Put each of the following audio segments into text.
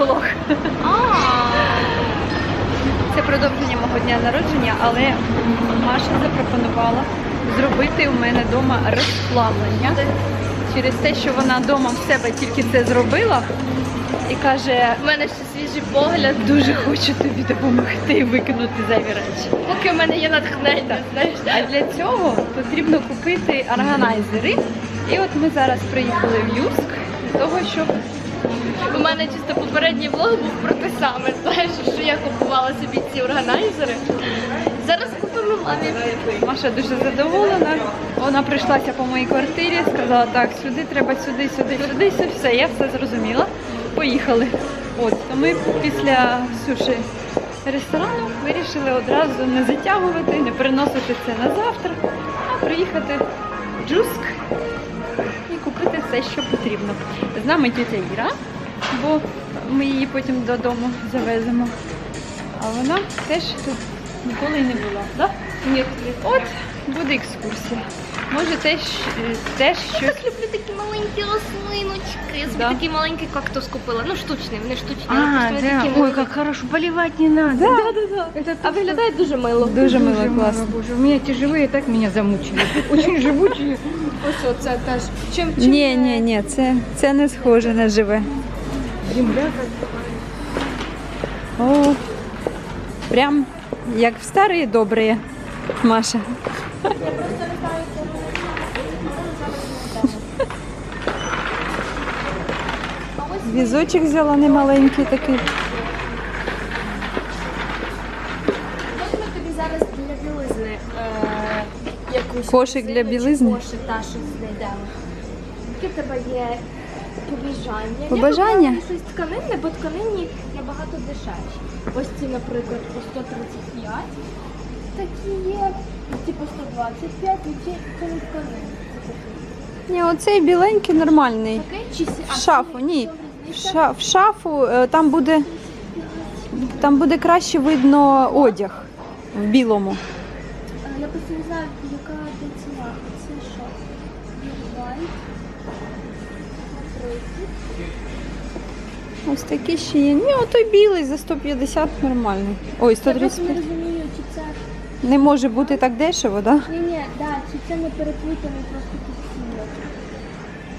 влог. Це продовження мого дня народження, але Маша запропонувала зробити у мене вдома розплавлення. Через те, що вона вдома в себе тільки це зробила і каже, У мене ще свіжий погляд. дуже хочу тобі допомогти викинути зайві речі. Поки в мене є натхнення, знаєш. А для цього потрібно купити органайзери. І от ми зараз приїхали в Юск для того, щоб У мене чисто попередній влог був про те саме. Знаєш, що я купувала собі ці органайзери. Зараз купимо мамі. Маша дуже задоволена. Вона прийшлася по моїй квартирі, сказала, так, сюди треба, сюди, сюди, сюди, сюди. Все, я все зрозуміла. Поїхали. От, то ми після суші ресторану вирішили одразу не затягувати, не переносити це на завтра, а приїхати в Джуск і купити все, що потрібно. З нами тітя Іра, бо ми її потім додому завеземо. А вона теж тут ніколи й не була. Да? Ні, От буде екскурсія. Може теж, теж Я так люблю такі маленькі рослиночки. Я собі Да. такий маленький кактус купила. Ну, штучний, вони штучні. А, вони да. такі Ой, как хорошо. Поливать не надо. Да, да, да. А виглядає дуже мило. Дуже мило, Боже, класно. Боже, у меня эти живые так меня замучили. Очень живучие. Ось оце теж. Чим, Ні, ні, ні, це, це не схоже на живе. Земля О, прям як в старі добрі, Маша. Візочок взяла немаленький такий. Тобі зараз для білизни е, якусь Кошик для білизни? Кошик, та, щось знайдемо. Які в тебе є побажання? Побажання? Я щось тканинне, бо тканинні набагато дешевші. Ось ці, наприклад, по 135. Такі є, ці по 125, і ці це не тканинні. Ні, оцей біленький нормальний. Такий чи сі- а, В шафу, це ні. В різниця? ша- в шафу е, там буде, там буде краще видно одяг в білому. Е, Я просто не знаю, Ось такі ще є. Ні, отой білий за 150 нормальний. Ой, Я просто не розумію, чи це Не може бути так дешево, так? Да? Ні, ні, да, чи це не переплутаний просто підсілок.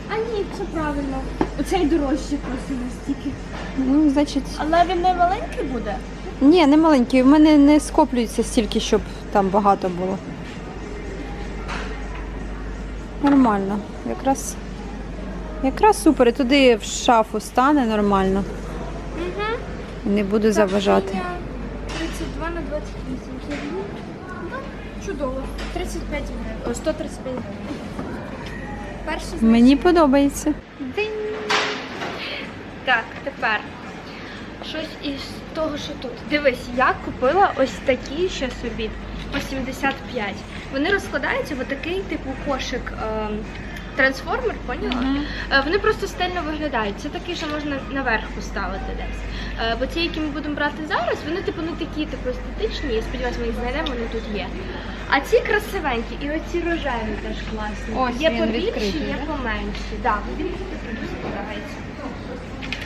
А ні, все правильно. Оцей дорожчий просто настільки. Ну, значить, Але він не маленький буде? ні, не маленький. В мене не скоплюється стільки, щоб там багато було. Нормально. Якраз, якраз супер. І туди в шафу стане нормально. Угу. Не буде заважати. 32 на 28. Ну, чудово. 35 гривень. 135 гривень. Перший. Мені подобається. Так, тепер щось із того, що тут. Дивись, я купила ось такі ще собі по 75. Вони розкладаються в такий типу кошик. ем, Трансформер, поняла? Е, Вони просто стильно виглядають. Це такі, що можна наверх поставити десь. Е, Бо ті, які ми будемо брати зараз, вони типу не такі типу естетичні. Я сподіваюся, ми їх знайдемо, вони тут є. А ці красивенькі, і оці рожеві теж класні. Ось є він побільші, відкритий, є да? поменші. Да, він дуже подобається.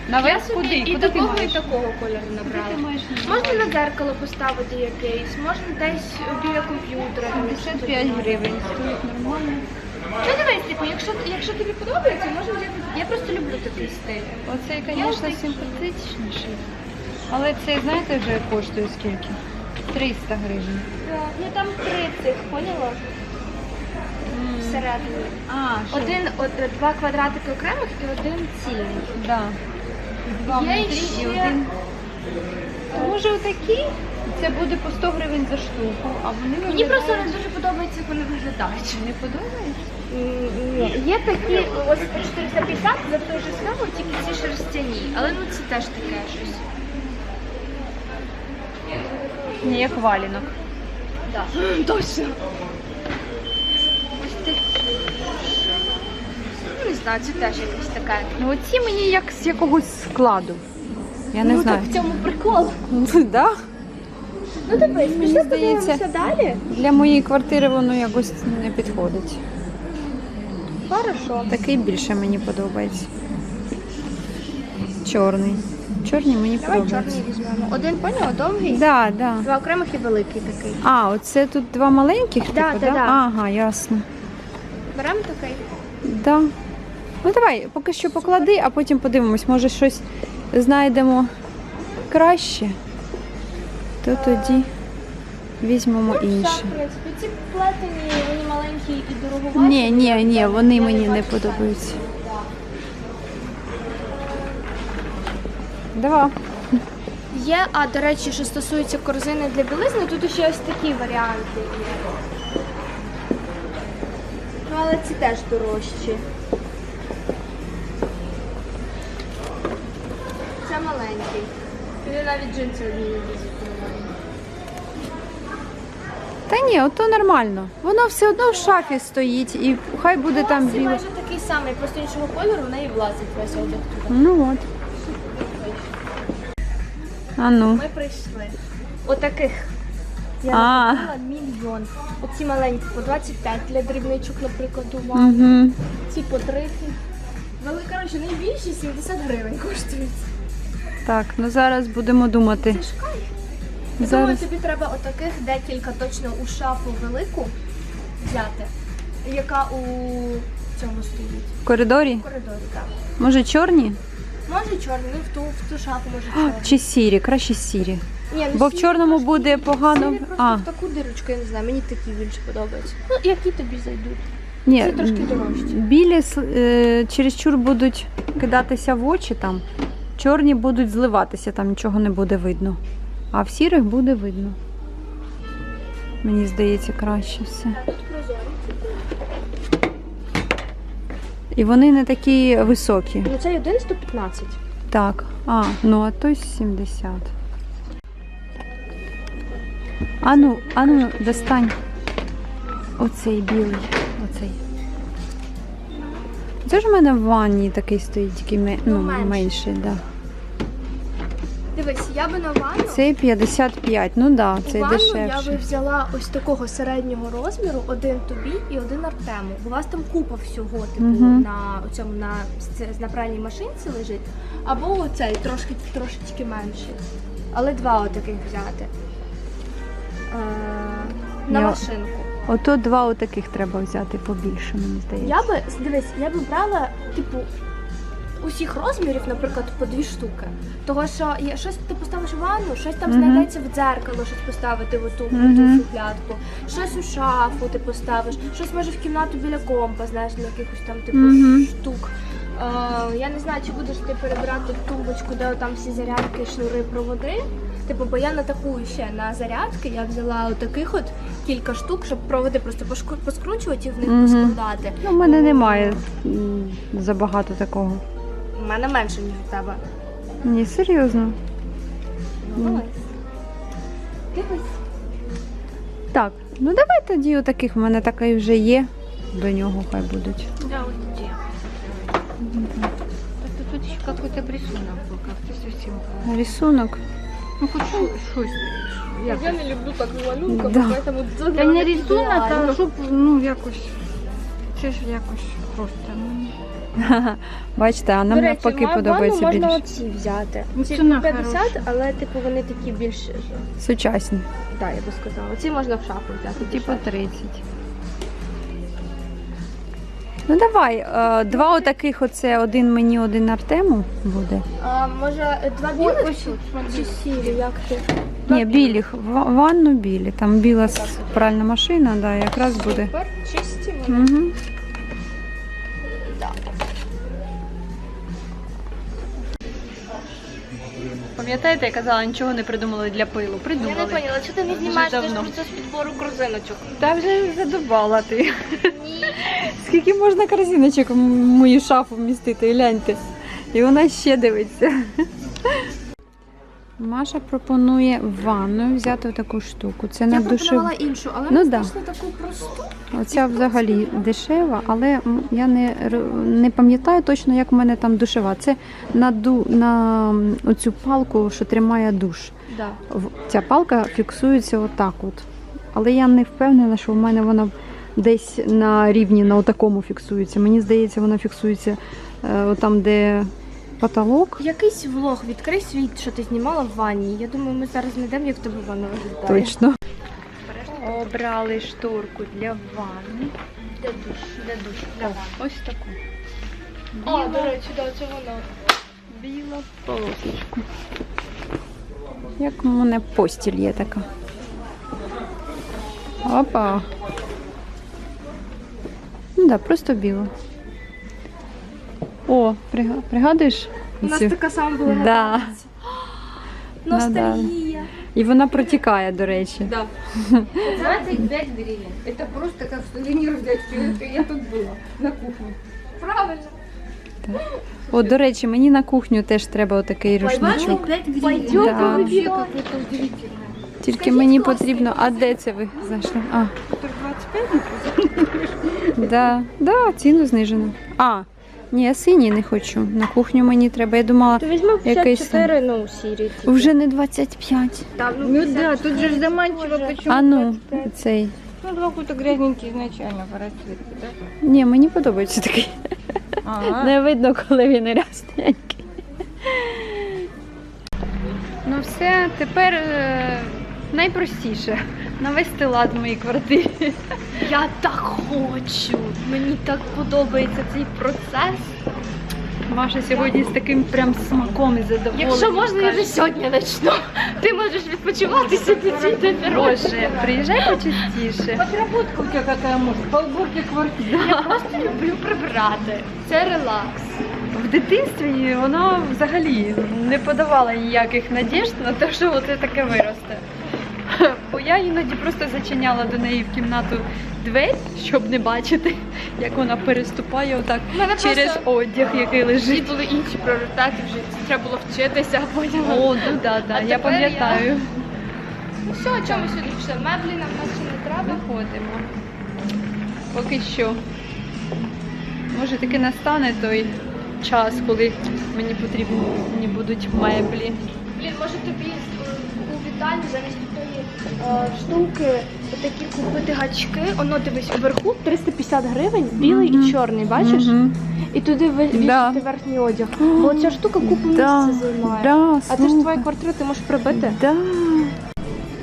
Наверх Я собі і такого, і такого кольору набрала. маєш? Можна на дзеркало поставити якийсь, можна десь біля комп'ютера. 55 гривень. Стоїть нормально. Ну дивись, типу, якщо, якщо тобі подобається, можна взяти. Я просто люблю такий стиль. Оцей, звісно, симпатичніший. Але цей, знаєте, вже коштує скільки? 300 гривень. Так, Ну там три цих, поняла? Всередині. А, Один, от, два квадратики окремих і один цільний. Да. Два Є внутрі і ще- один. Може отакі? Це буде по 100 гривень за штуку, а вони Мені виглядають- просто не дуже подобається, як вони виглядають. не подобається. Ні, є такі ось по 450 за той же самий, тільки ці шерстяні. Але ну це теж таке щось. Ні, як валінок. Да. Точно. Ось такі. Ну, не знаю, це теж якось таке. Ну оці мені як з якогось складу. Я не ну, знаю. так в цьому прикол. Да? Ну дивись, пішли здається- подивимося далі. Для моєї квартири воно якось не підходить. Хорошо. Такий більше мені подобається. чорний. Чорний мені Давай подобається. чорний візьмемо. Один поняв, довгий, Да, да. два окремих і великий такий. А, оце тут два маленьких, Да, типу, да, да. Ага, ясно. Беремо такий. Да. Ну давай, поки що поклади, а потім подивимось, може щось знайдемо краще, то тоді візьмемо інше. Так, в принципі, ці плетені, маленькі і дороговаті. Ні, ні, ні, вони мені не подобаються. Давай. Є, а до речі, що стосується корзини для білизни, тут ще ось такі варіанти є. Ну, але ці теж дорожчі. Це маленький. Він навіть джинси одні не влізуть. Та ні, ото нормально. Воно все одно в шафі стоїть і хай буде там Це біле. майже такий самий, просто іншого кольору, в неї влазить весь одяг туди. Ну от. А ну. Ми прийшли. Отаких. Я А. накупила мільйон. Оці маленькі по 25 для дрібничок, наприклад, увагу. Угу. Ці по 30. Вели, коротше, найбільші 70 гривень коштують. Так, ну зараз будемо думати. Це ж Я думаю, тобі треба отаких декілька точно у шафу велику взяти, яка у цьому стоїть. В коридорі? В коридорі, так. Може чорні? Може чорний, ну в ту, в ту шафу може чорний. Чи сірі? Краще сірі. Ні, ну Бо в сірі чорному трошки буде погано. Сірі просто А. в таку дирочку, я не знаю, мені такі більше подобаються. Ну, які тобі зайдуть. Ні, Це трошки дорожче. білі е, чересчур будуть кидатися в очі там. Чорні будуть зливатися, там нічого не буде видно. А в сірих буде видно. Мені здається, краще все. І вони не такі високі. Ну, цей один 115. Так. А, ну а той 70. Ану, ану, достань. Оцей білий. Оцей. Це ж у мене в ванні такий стоїть, тільки ну, Ну, менший. менший, да. Дивись, я би на ванну. Цей 55, ну да, У цей ванну я би взяла ось такого середнього розміру, один тобі і один Артему. У вас там купа всього, типу, Мгм. на цьому на, на пральній машинці лежить. Або оцей трошки трошечки менший. Але два отаких взяти. Е, на Я- машинку. Ото два отаких треба взяти побільше, мені здається. Я би, дивись, я би брала, типу, усіх розмірів, наприклад, по дві штуки. Того, що є щось ти поставиш в ванну, щось там Мгм. знайдеться в дзеркало, щось поставити в оту, в Мгм. ту шухлядку, щось у шафу ти поставиш, щось може в кімнату біля компа, знаєш, на якихось там типу Мгм. штук. Е, я не знаю, чи будеш ти перебирати тумбочку, де там всі зарядки, шнури, проводи. Типу, бо я на таку ще на зарядки я взяла отаких от кілька штук, щоб проводи просто пошку- поскручувати і в них Мгм. поскладати. Ну, в мене немає м, забагато такого. У мене менше, ніж у тебе. Ні, серйозно. Ну, Дивись. Так, ну давай тоді отаких. У мене такий вже є. До нього хай будуть. Да, вот где. Так-то тут еще какой-то рисунок был, как-то совсем. Рисунок. Ну, что- щось. Як? Я не люблю так малюнка, Да. поэтому Та не рисунок, а щоб, ну, якось. Це ж якось просто. Ну, Бачите, а нам навпаки подобається можна більше. оці взяти. Ну, Ці ціна 50, хороша. але типу вони такі більш, Сучасні. да, я би сказала. Ці можна в шафу взяти. Типу 30. Ну давай, е, два отаких оце, один мені, один Артему буде. А, може два білих чи, чи сірі, як ти? Ні, білих, в- ванну білі. Там біла с- пральна машина, да, якраз буде. Супер, чисті вони. Угу. Пам'ятаєте, я казала, нічого не придумали для пилу. Я не поняла, чи ти не Дуже знімаєш теж давно. процес підбору корзиночок? Та вже задубала ти. Ні. Скільки можна корзиночок в мою шафу вмістити, гляньте. І вона ще дивиться. Маша пропонує в ванну взяти таку штуку. Це на Я пропонувала іншу, але Ну ми да. знайшли таку просту. Оця взагалі дешева, але м, я не, р- не пам'ятаю точно, як в мене там душева. Це на, ду, на м, оцю палку, що тримає душ. Да. В- Ця палка фіксується отак от. Але я не впевнена, що в мене вона десь на рівні на отакому фіксується. Мені здається, вона фіксується е, там, де потолок. Якийсь влог, відкрий свій, що ти знімала в ванні. Я думаю, ми зараз знайдемо, як в тебе ванна виглядає. Точно. Обрали шторку для ванни. Де душ? Де душ? Для ванни. Ось таку. О, до речі, да, це воно. Біла полосочка. Як у мене постіль є така. Опа. Ну да, просто біла. О, прига- пригадуєш? У нас цю? така сама була на Да. вулиці. Ну да. Ностальгія. І вона протікає, до речі. Да. 25 гривен. Это просто как сувенир взять. Все это я тут была на кухне. Правильно. О, до речі, мені на кухню теж треба отакий рушничок. 25 гривен. Пойдем Да. Вообще выбирать. какое-то удивительное. Тільки Скажіть, мені класний. потрібно. А де це ви зайшли? А, Тут 25 да, да, ціну знижено. А, ні, я синій не хочу. На кухню мені треба. Я думала, То візьмемо Якийсь 54, ну, сірі. ці. вже не 25. Там, Ну да, тут же ж заманчиво, почему А ну, цей. Ну, два какой-то грязненький изначально по расцветке, да? Ні, мені подобається такий. Ага. Не видно, коли він рясненький. Ну все, тепер е, найпростіше. Навести лад в моїй квартирі. Я так хочу. Мені так подобається цей процес. Маша сьогодні з таким прям смаком і задоволенням. Якщо можна, я вже сьогодні почну. Ти можеш відпочивати цей день. Боже, приїжджай почастіше. Подработка у тебя какая может? По уборке квартиры. Я просто люблю прибирати. Це релакс. В дитинстві вона взагалі не подавала ніяких надіжд на те, що оце таке виросте. Бо я іноді просто зачиняла до неї в кімнату двері, щоб не бачити, як вона переступає отак мене через просто одяг, який лежить. були інші пріоритети в житті. Треба було вчитися, а потім. О, ну да, да, А я пам'ятаю. Ну все, о чому сьогодні пішли? Меблі нам наче не треба. Виходимо. Поки що. Може таки настане той час, коли мені потрібні будуть меблі. Блін, може тобі е, у вітальні замість штуки такі купити гачки. Оно дивись, уверху 350 гривень, білий і чорний, бачиш? І туди ви- вішати Да. верхній одяг. Бо ця штука купу Да, місця займає. Да, А це ж супер. твоя квартира, ти можеш прибити. Да.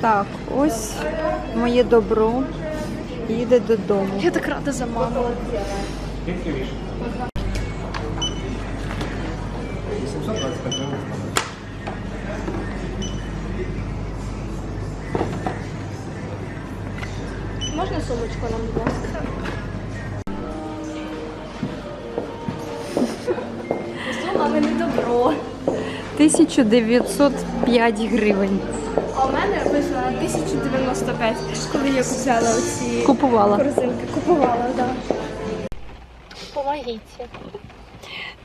Так, ось моє добро їде додому. Я так рада за маму. 1905 гривень. А у мене вийшло 1095, коли я купляла оці Купувала. корзинки. Купувала, так. Да. Помогите.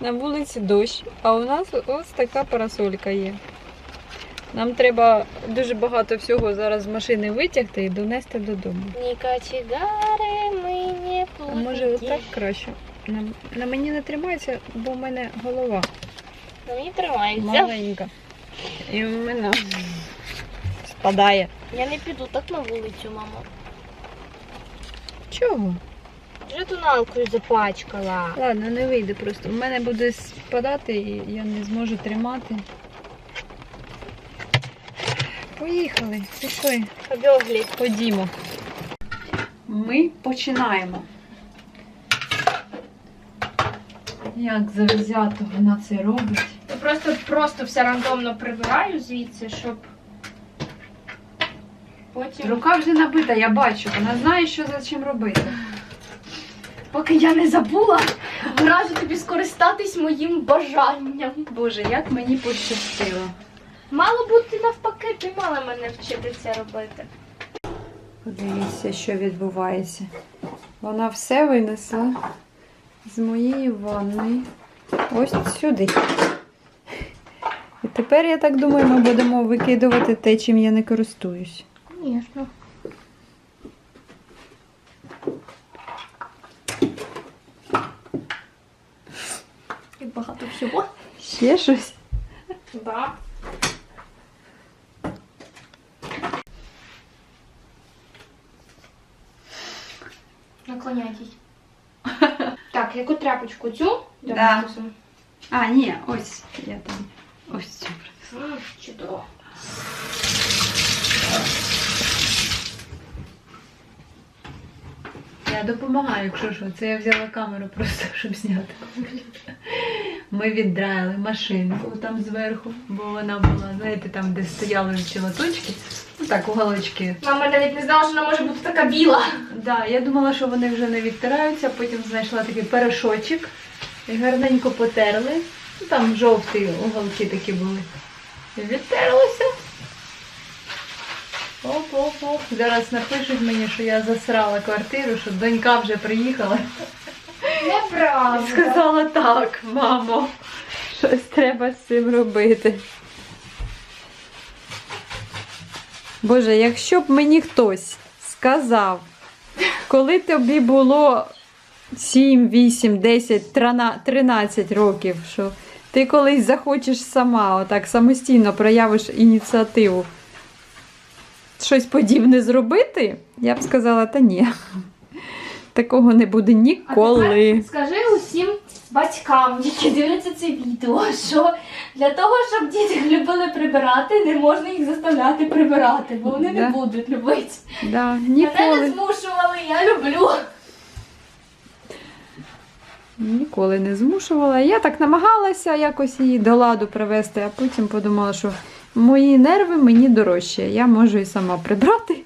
На вулиці дощ, а у нас ось така парасолька є. Нам треба дуже багато всього зараз з машини витягти і донести додому. Не кочегари, ми не А може отак краще? На, на мені не тримається, бо в мене голова Мені тримається. маленька. І в мене спадає. Я не піду так на вулицю, мамо. Чого? Вже тоналкою запачкала. Ладно, не вийде просто. У мене буде спадати і я не зможу тримати. Поїхали, пішли. Побігли. Ходімо. Ми починаємо. Як завзято вона це робить. Просто, просто все рандомно прибираю звідси, щоб потім. Рука вже набита, я бачу. Вона знає, що за чим робити. Поки я не забула, раджу тобі скористатись моїм бажанням. Боже, як мені пощастило. Мало бути навпаки, ти мала мене вчити це робити. Подивіться, що відбувається. Вона все винесла з моєї ванної ось сюди. Тепер, я так думаю, ми будемо викидувати те, чим я не користуюсь. Звісно. Як багато всього. Ще щось? Да. Наклоняйтесь. Так, яку тряпочку цю? Да. А, ні, ось я там. Ось цю. Чудово. Я допомагаю, якщо що. Це я взяла камеру просто, щоб зняти. Ми віддраїли машинку там зверху, бо вона була, знаєте, там, де стояли ці лоточки. Ну так, уголочки. Мама навіть не знала, що вона може бути така біла. Да, я думала, що вони вже не відтираються, потім знайшла такий порошочок і гарненько потерли. Ну, там жовті уголки такі були. І відтерлося. Оп-оп-оп. Зараз напишуть мені, що я засрала квартиру, що донька вже приїхала. Неправда. Сказала так, мамо. Щось треба з цим робити. Боже, якщо б мені хтось сказав, коли тобі було 7, 8, 10, 13 років, що ти колись захочеш сама, отак самостійно проявиш ініціативу щось подібне зробити, я б сказала, та ні. Такого не буде ніколи. Скажи усім батькам, які дивляться це відео, що для того, щоб діти любили прибирати, не можна їх заставляти прибирати, бо вони Да. не будуть любити. Да, Мене не змушували, я люблю. Ніколи не змушувала. Я так намагалася якось її до ладу привести, а потім подумала, що мої нерви мені дорожче. Я можу і сама прибрати.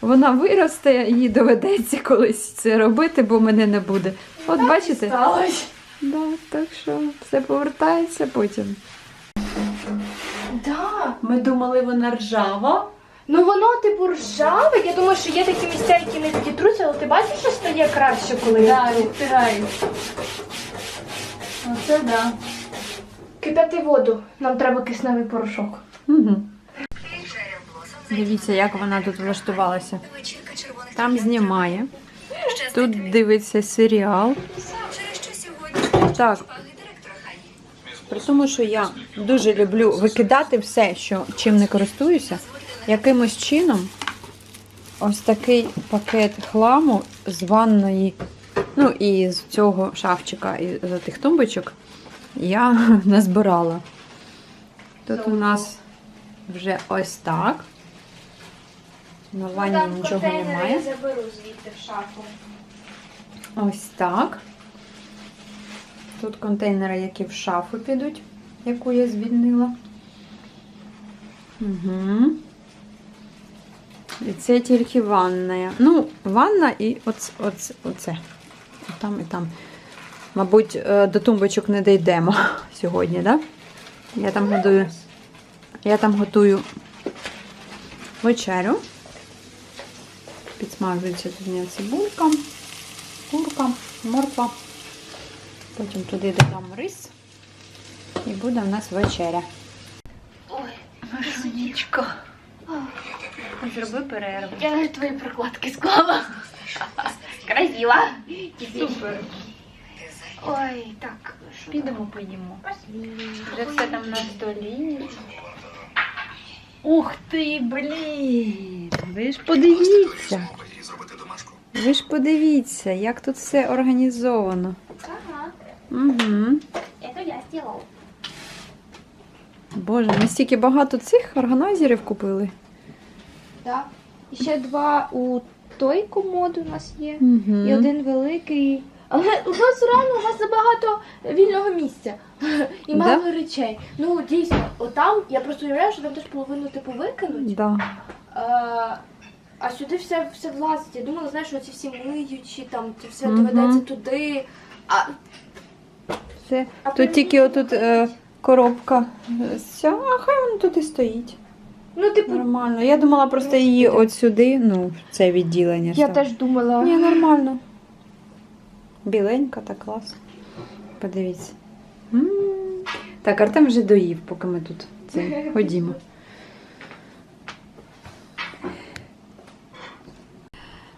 Вона виросте, їй доведеться колись це робити, бо мене не буде. От бачите? Да, так що все повертається потім. Да. Ми думали, вона ржава. Ну воно типу ржаве. Я думаю, що є такі місця, які не відітруться, але ти бачиш, що стає краще, коли Да, відтираю. Оце да. кипяти воду. Нам треба кисневий порошок. Угу. Дивіться, як вона тут влаштувалася. Там знімає, тут дивиться серіал. Так. При тому, що я дуже люблю викидати все, що чим не користуюся, якимось чином ось такий пакет хламу з ванної, ну і з цього шафчика і з тих тумбочок я назбирала. Тут у нас вже ось так. На ванні нічого немає. Я заберу звідти в шафу. Ось так. Тут контейнери, які в шафу підуть, яку я звільнила. Угу. І це тільки ванна. Ну, ванна і оце. оце, оце. Там і там. Мабуть, е, до тумбочок не дійдемо сьогодні? Да? Я там готую. Я там готую вечерю. Підсмажується тут мене цибулька, курка, морква. Потім туди додам рис. І буде в нас вечеря. Ой, Машунечко. Зроби перерву. я навіть твої прокладки склала. Красиво. Супер. Ой, так. Підемо поїмо. Вже все там на столі. Ух ти, блін! Ви ж подивіться. Ви ж подивіться, як тут все організовано. Ага, Угу. это я сделал. Боже, ми стільки багато цих органайзерів купили. Да. І ще два у той комоду у нас є. Угу. І один великий. Але у нас реально у нас забагато вільного місця і Да? мало речей. Ну дійсно, отам я просто уявляю, що там теж половину типу викинуть. Да. А, а сюди все, все влазить. Я думала, знаєш, оці всі миючі, там це все Мгм. доведеться туди. А, Все. а Тут тільки отут е, коробка. е, Ця, а хай вона тут і стоїть. Ну, типу, Нормально. Я думала просто її от сюди, ну, в це відділення. я теж думала. Ні, нормально. Біленька, так клас. Подивіться. М. Так, Артем вже доїв, поки ми тут це, ходімо.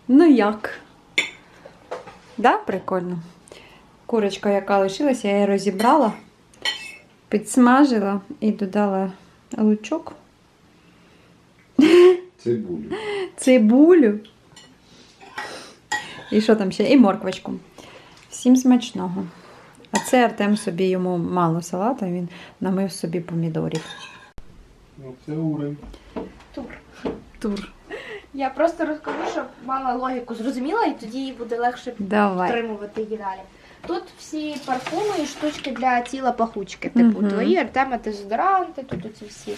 Ну як? Да, прикольно. Курочка, яка лишилася, я її розібрала, підсмажила і додала лучок, Цибулю. цибулю. І що там ще? І морквочку. Всім смачного. А це Артем собі йому мало салата, він намив собі помідорів. Ну, це уровень. Тур. Тур. Я просто розкажу, щоб мама логіку зрозуміла, і тоді їй буде легше Давай. підтримувати її далі. Тут всі парфуми і штучки для тіла пахучки. Типу Мгм. твої Артема дезодоранти, тут оці всі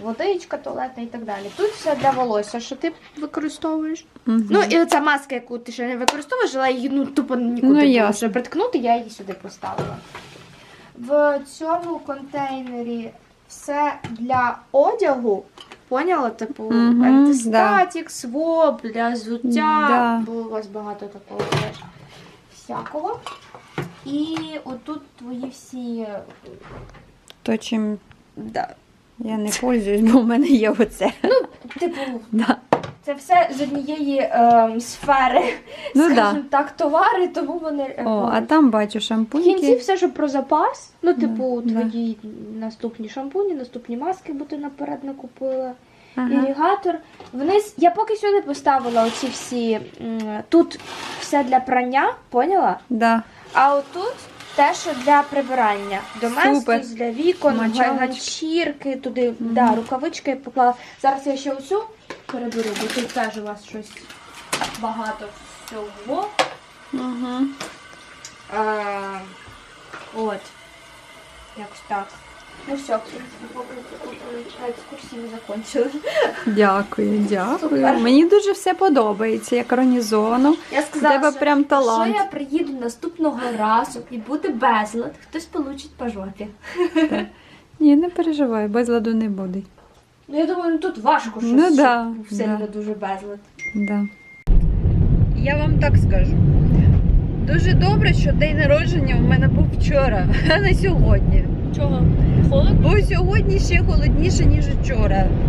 водичка туалетна і так далі. Тут все для волосся, що ти використовуєш. Мгм. Ну і оця маска, яку ти ще не використовуєш, але її ну тупо нікуди Ну, ясно. вже приткнути, я її сюди поставила. В цьому контейнері все для одягу. Поняла? Типу Мгм, антистатік, своп для взуття, Да. бо у вас багато такого теж всякого. І отут твої всі. То, чим Да. Я не пользуюсь, бо в мене є оце. Типу, Да. це все з однієї ем, сфери, Ну скажімо да. так, товари, тому вони. е, О, а там бачу В кінці все, що про запас. Ну, типу, да. твої наступні шампуні, наступні маски, бо ти наперед не купила. Ага. Іригатор. Вниз я поки сюди поставила оці всі. Тут все для прання, поняла? Да. А отут те, що для прибирання. Супер. для вікон, ганчірки, туди, да, рукавички я поклала. Зараз я ще оцю переберу, бо тут теж у вас щось багато всього. Угу. А, от. Якось так. Ну все, екскурсії закончили. Дякую, дякую. Супер. Мені дуже все подобається, як організовано. Я У сказала, тебе що прям талант. Якщо я приїду наступного разу і буде безлад, хтось получить по жопі. Ні, не переживай, безладу не буде. Ну я думаю, ну тут важко щось Ну щоб да, сильно да. дуже безлад. Да. Я вам так скажу. Дуже добре, що день народження у мене був вчора, а не сьогодні. Чого? Холодно? Бо сьогодні ще холодніше, ніж вчора.